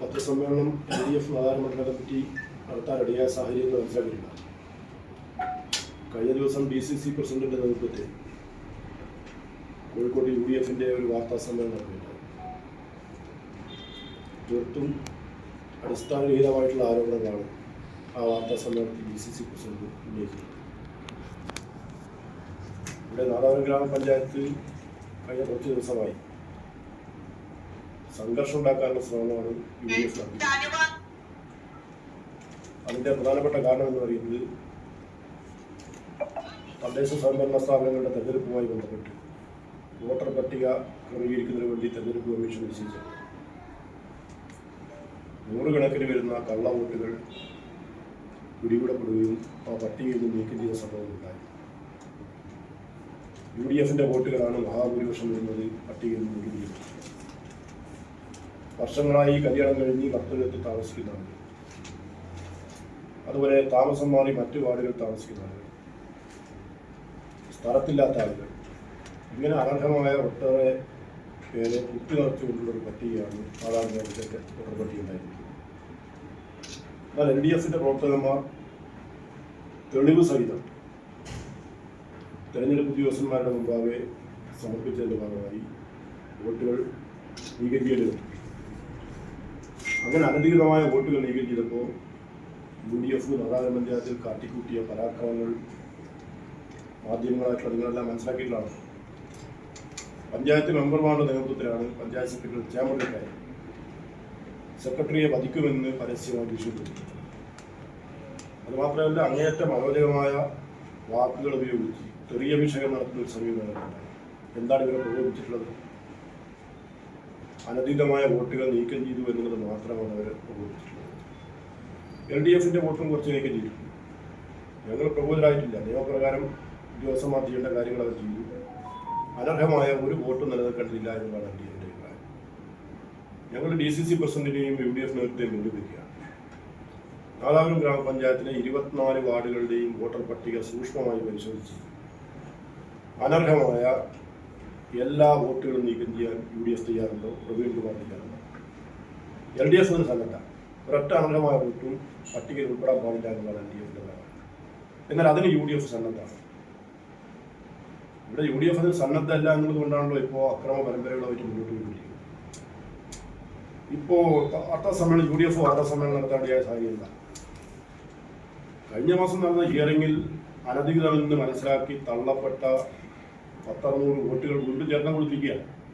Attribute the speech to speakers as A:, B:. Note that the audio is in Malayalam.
A: പത്രസമ്മേളനം എൽ ഡി എഫ് പ്രധാനമന്ത്രി കമ്മിറ്റി നടത്താനിടയായ സാഹചര്യം മനസ്സിലാക്കിയിട്ടുണ്ട്. കഴിഞ്ഞ ദിവസം ഡി സി സി പ്രസിഡന്റിന്റെ നേതൃത്വത്തിൽ കോഴിക്കോട് യു ഡി എഫിന്റെ ഒരു വാർത്താ സമ്മേളനം നടത്തിയിട്ടുണ്ട് തീർത്തും അടിസ്ഥാനരഹിതമായിട്ടുള്ള ആരോപണങ്ങളാണ് ആ വാർത്താ സമ്മേളനത്തിൽ ഡി സി സി പ്രസിഡന്റ് ഉന്നയിക്കുന്നത്. ഇവിടെ നാദാപുരം ഗ്രാമപഞ്ചായത്ത് കഴിഞ്ഞ കുറച്ച് ദിവസമായി സംഘർഷം ഉണ്ടാക്കാനുള്ള ശ്രമമാണ് യു ഡി എഫ് നടത്തിയത്. അതിന്റെ പ്രധാനപ്പെട്ട കാരണം എന്ന് പറയുന്നത് തദ്ദേശ സ്വയംഭരണ സ്ഥാപനങ്ങളുടെ തെരഞ്ഞെടുപ്പുമായി ബന്ധപ്പെട്ട് വോട്ടർ പട്ടിക ക്രമീകരിക്കുന്നതിന് വേണ്ടി തെരഞ്ഞെടുപ്പ് കമ്മീഷൻ നിശ്ചയിച്ചത് നൂറുകണക്കിന് വരുന്ന കള്ള വോട്ടുകൾ പിടികൂടപ്പെടുകയും ആ പട്ടികയിൽ നിന്ന് നീക്കം ചെയ്ത സംഭവം ഉണ്ടായി. യു ഡി എഫിന്റെ വോട്ടുകളാണ് മഹാഭൂരിപക്ഷം വരുന്നത് പട്ടികയിൽ നിന്ന് നീക്കം ചെയ്തത് വർഷങ്ങളായി കല്യാണം കഴിഞ്ഞ് ഭർത്തൃത്വത്തിൽ താമസിക്കുന്ന ആളുകൾ അതുപോലെ താമസം മാറി മറ്റു വാർഡുകൾ താമസിക്കുന്ന സ്ഥലത്തില്ലാത്ത ആളുകൾ. ഇങ്ങനെ അനർഹമായ ഒട്ടേറെ പേരെ കുത്തി നിറച്ചുകൊണ്ടുള്ള ഒരു പട്ടികയാണ് സാധാരണ നേരത്തെ വോട്ടർ പട്ടിക എന്നാൽ എൽ ഡി എഫിന്റെ പ്രവർത്തകന്മാർ തെളിവ് സഹിതം തെരഞ്ഞെടുപ്പ് ഉദ്യോഗസ്ഥന്മാരുടെ മുമ്പാകെ സമർപ്പിച്ചതിന്റെ ഭാഗമായി വോട്ടുകൾ സ്വീകരിക്കേണ്ടി ചെയ്യലുണ്ട് അങ്ങനെ അനധികൃതമായ വോട്ടുകൾ നീക്കം ചെയ്തപ്പോൾ യു ഡി എഫ് നാദാപുരം പഞ്ചായത്തിൽ കാട്ടിക്കൂട്ടിയ പരാക്രമങ്ങൾ മാധ്യമങ്ങളായിട്ടുള്ള നിങ്ങളെല്ലാം മനസ്സിലാക്കിയിട്ടുള്ളതാണ്. പഞ്ചായത്ത് മെമ്പർമാരുടെ നേതൃത്വത്തിലാണ് പഞ്ചായത്ത് സെക്രട്ടറി ചേമറിക്കായി സെക്രട്ടറിയെ വധിക്കുമെന്ന് പരസ്യമായി ഭീഷണിപ്പെടുത്തി അതുമാത്രമല്ല അങ്ങേയറ്റം അരോചകമായ വാക്കുകൾ ഉപയോഗിച്ച് ചെറിയ വിഷയം നടത്തുന്ന ഒരു സമീപനം എന്താണ് ഇവരെ പ്രകോപിച്ചിട്ടുള്ളത് അനധികമായ വോട്ടുകൾ നീക്കം ചെയ്തു എന്നുള്ളത് മാത്രമാണ് അവർ പ്രകോപിച്ചിട്ടുള്ളത് എൽ ഡി എഫിന്റെ വോട്ടും കുറച്ച് നീക്കം ചെയ്തിട്ടുണ്ട് ഞങ്ങൾ പ്രബോധരായിട്ടില്ല. നിയമപ്രകാരം ഉദ്യോഗസ്ഥന്മാർ ചെയ്യേണ്ട കാര്യങ്ങൾ അവർ ചെയ്തു. അനർഹമായ ഒരു വോട്ടും നിലനിൽക്കേണ്ടതില്ല എന്നുള്ളതാണ് എഫിന്റെ അഭിപ്രായം. ഞങ്ങൾ ഡി സി സി പ്രസിഡന്റിനെയും യു ഡി എഫ് നേതൃത്വത്തെയും വെല്ലുവിളിക്കുകയാണ് നാദാപുരം ഗ്രാമപഞ്ചായത്തിലെ ഇരുപത്തിനാല് വാർഡുകളുടെയും വോട്ടർ പട്ടിക സൂക്ഷ്മമായി പരിശോധിച്ച് അനർഹമായ എല്ലാ വോട്ടുകളും നീക്കം ചെയ്യാൻ യു ഡി എഫ് തയ്യാറുണ്ടോ? പ്രവീൺ കുമാർ തയ്യാറുണ്ടോ? എൽ ഡി എഫ് എന്ന് സന്നദ്ധ ഒരൊറ്റ അംഗമായ വോട്ടും പട്ടികയിൽ ഉൾപ്പെടാൻ പാടില്ല എന്നുള്ളതാണ് എൽ ഡി എഫിന്റെ നിലപാട് എന്നാൽ അതിന് യു ഡി എഫ് സന്നദ്ധമാണ് ഇവിടെ യു ഡി എഫ് അതിന് സന്നദ്ധമല്ല എന്നുള്ളത് കൊണ്ടാണല്ലോ ഇപ്പോൾ അക്രമ പരമ്പരകളുമായിട്ട് മുന്നോട്ട് പോയിക്കൊണ്ടിരിക്കുന്നത്. ഇപ്പോൾ വാർത്താ സമ്മേളനം യു ഡി എഫ് വാർത്താ സമ്മേളനം നടത്താണ്ടിയായ സാഹചര്യമില്ല കഴിഞ്ഞ മാസം നടന്ന ഹിയറിംഗിൽ അനധികൃതമെന്ന് മനസ്സിലാക്കി തള്ളപ്പെട്ട പത്തറുന്നൂറ് വോട്ടുകൾ വീണ്ടും ചേർക്കാൻ കൊടുത്തിരിക്കുകയാണ്.